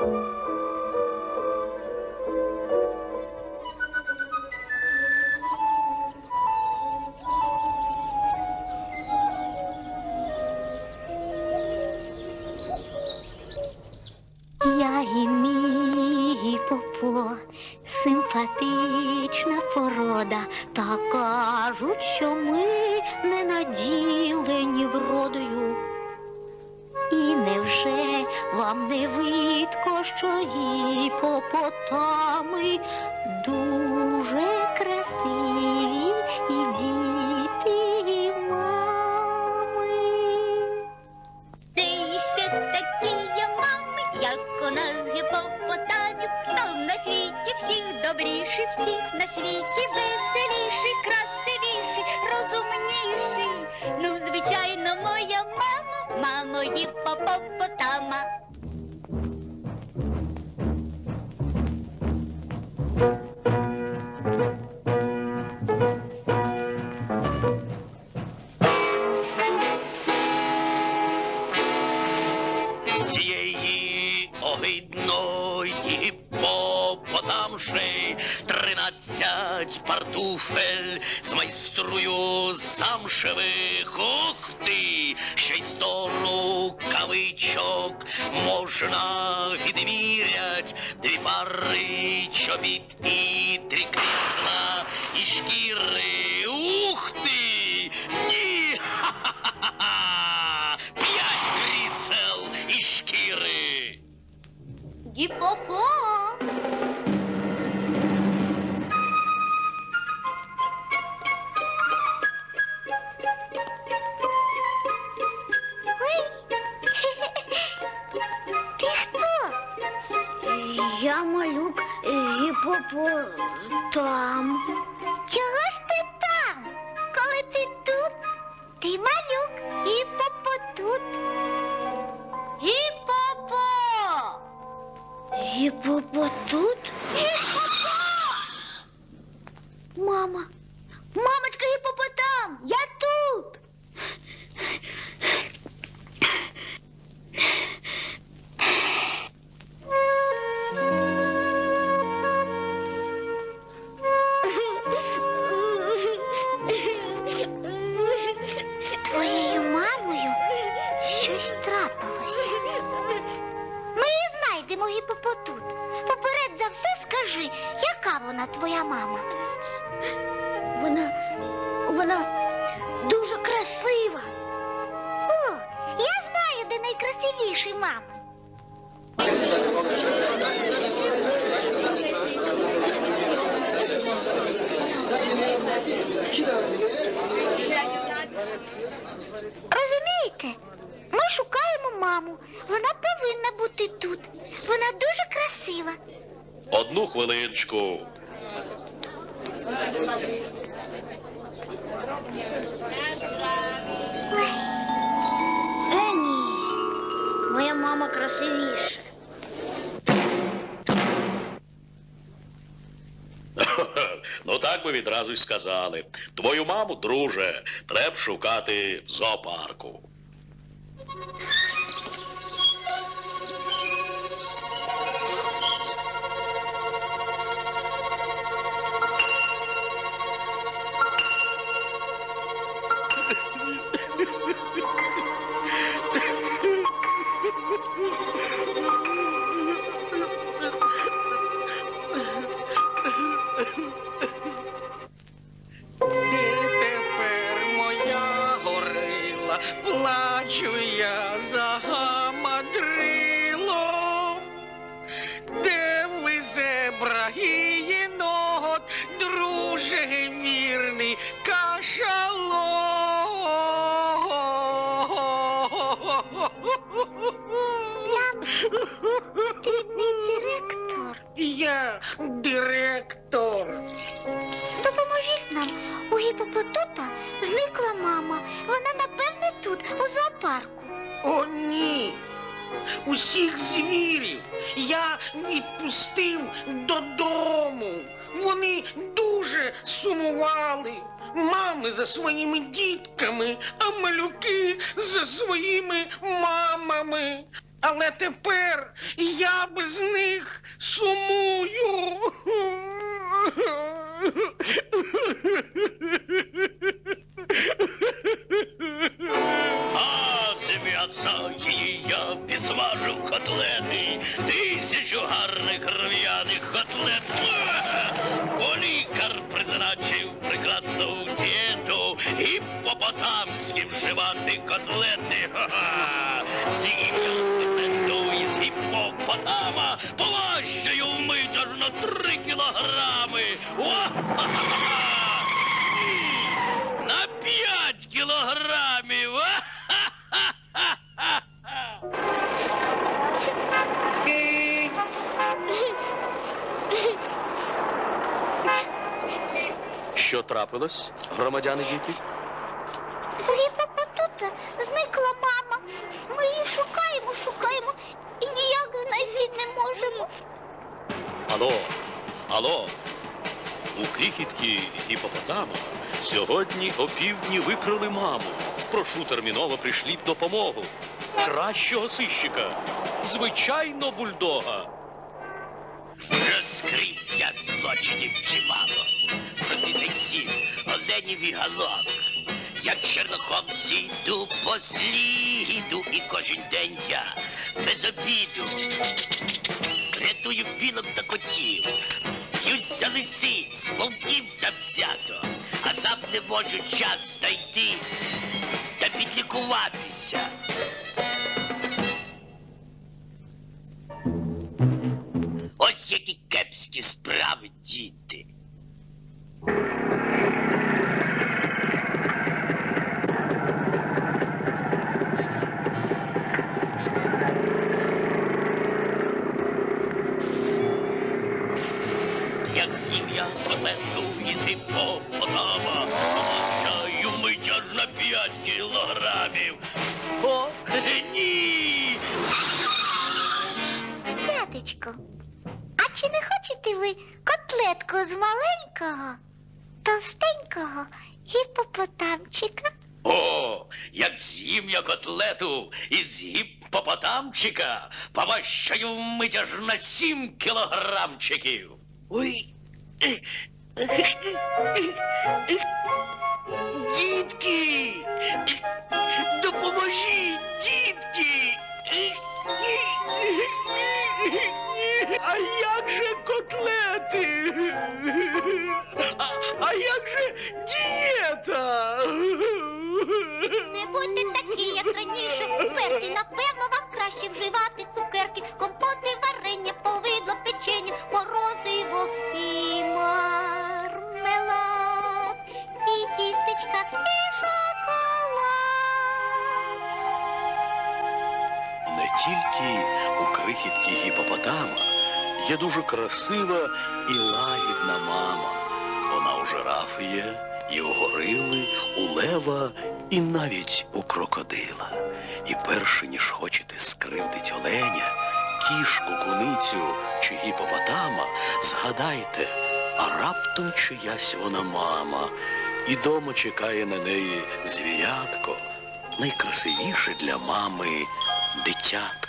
Я і мій попо симпатична порода, та кажуть, що ми не наділені вродою. І невже вам не видко, що гіпопотами дуже красиві і діти, і мами? Де ще такі є мами, як у нас гіпопотамів, хто на світі всіх добріший, всіх на світі веселіший, красивіший, 我一包包不大吗？Партуфель змайструю замшевих. Ух ти! Ще й сто рукавичок можна відмірять, дві пари чобіт і три крісла і шкіри. Я малюк гіпопотам. Чого ж ти там? Коли ти тут, ти малюк гіпопотут. Гіпопо! Гіпопотут? Гіпопо! Мама! Вона твоя мама? Вона. вона дуже красива. О, я знаю, де найкрасивіші мами. Розумієте? Ми шукаємо маму. Вона повинна бути тут. Вона дуже красива. Одну хвилиночку. Е, ні. Моя мама красивіша. Ну так би відразу й сказали. Твою маму, друже, треба шукати в зоопарку. І єнот, друже вірний кашалот. Ти мій директор. Я директор. Допоможіть нам. У гіпопотута зникла мама. Вона, напевне, тут, у зоопарку. О, ні. Усіх звірів я відпустив додому. Вони дуже сумували. Мами за своїми дітками, а малюки за своїми мамами. Але тепер я без них сумую. дієту гіпопотамські вживати котлети. Ха-ха! З'їм із гіппопотама полащаю в на три кілограми. На п'ять кілограмів. Трапилось, громадяни діти? У гіпопотута зникла мама. Ми її шукаємо, шукаємо і ніяк знайти не можемо. Алло, алло. У крихітки гіпопотама сьогодні опівдні викрили маму. Прошу терміново прийшліть допомогу. Кращого сищика. Звичайно, бульдога. Розкрив я злочинів чимало. Проти зайців, оленів і галок. Як черноком зійду по сліду, і кожен день я без обіду рятую білок та котів, б'юсь лисиць, вовків завзято, а сам не можу час знайти та підлікуватися. Які кепські справи, діти. Як з'їм я котлету із гіпопотама, Чаю мить аж на п'ять кілограмів. О, ні! Дядечко, а чи не хочете ви котлетку з маленького, товстенького гіпопотамчика? О, як з'їм я котлету із гіпопотамчика, помащаю вмить аж на сім кілограмчиків. Ой. Дітки! Раніше. Напевно, вам краще вживати цукерки, компоти, варення, повидло, печення, морозиво і мармелад, і тістечка, і шоколад. Не тільки у крихітки гіпопотама є дуже красива і лагідна мама. Вона у жирафи є, і у горили, у лева, і навіть у крокодила. І перше, ніж хочете скривдить оленя, кішку, куницю чи гіпопотама, згадайте, а раптом чиясь вона мама, і дома чекає на неї звірятко, найкрасивіше для мами дитятко.